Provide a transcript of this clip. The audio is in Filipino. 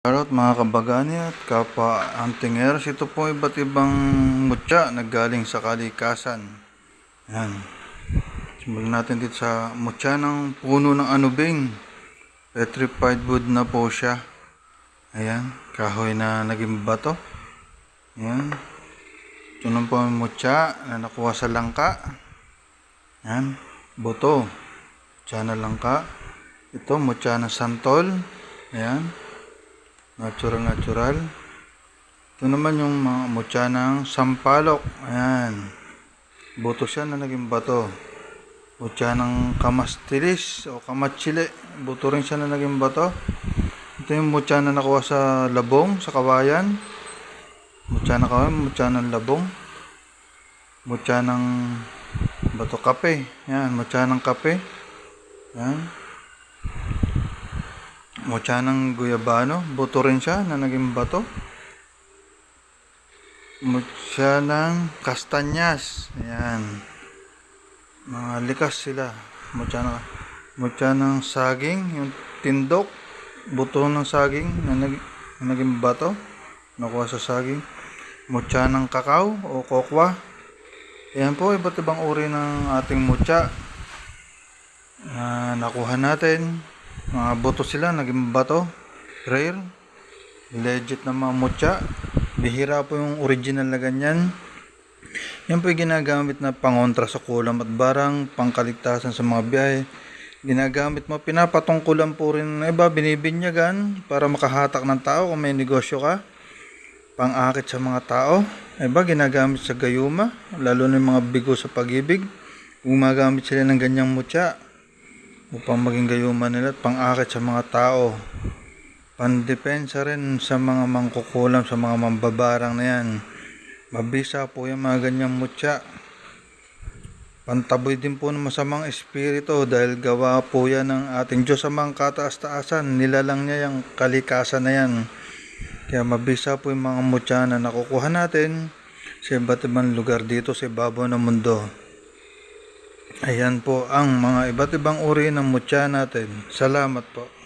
Shoutout mga kabagani at kapwa antingers. Ito po iba't ibang mutya na galing sa kalikasan. Yan. Simulan natin dito sa mutya ng puno ng anubing. Petrified wood na po siya. Ayan. Kahoy na naging bato. Ayan. Ito na po ang mutya na nakuha sa langka. Yan. Boto. Mutya na langka. Ito, mutya na santol. Ayan. Natural, natural. Ito naman yung mga mutya ng sampalok. Ayan. Buto siya na naging bato. Mutya ng kamastilis o kamatsili. Buto rin siya na naging bato. Ito yung mutya na nakuha sa labong, sa kawayan. Mutya na kawayan, mutya ng labong. Mutya ng bato kape. Yan, mutya ng kape. Yan. Mutya ng guyabano. Buto rin siya na naging bato. Mutya ng kastanyas. Ayan. Mga likas sila. Mutya ng, mutya ng saging. Yung tindok. Buto ng saging na, nag, na naging bato. Nakuha sa saging. Mutya ng kakao o kokwa. Ayan po, iba't ibang uri ng ating mutya na nakuha natin. Mga buto sila, naging bato. Rare. Legit na mga mutya. Bihira po yung original na ganyan. Yan po yung ginagamit na pangontra sa kulam at barang, pangkaligtasan sa mga biyahe. Ginagamit mo, pinapatungkulan po rin ng iba, binibinyagan para makahatak ng tao kung may negosyo ka. Pang-akit sa mga tao. Iba, ginagamit sa gayuma, lalo na yung mga bigo sa pag-ibig. Gumagamit sila ng ganyang mutya upang maging gayuma nila at pang-akit sa mga tao. Pandepensa rin sa mga mangkukulam, sa mga mambabarang na yan. Mabisa po yung mga ganyang mutya. Pantaboy din po ng masamang espiritu dahil gawa po yan ng ating Diyos sa mga kataas-taasan. Nilalang niya yung kalikasan na yan. Kaya mabisa po yung mga mutya na nakukuha natin sa iba't ibang lugar dito sa ibabaw ng mundo. Ayan po ang mga iba't ibang uri ng mutya natin. Salamat po.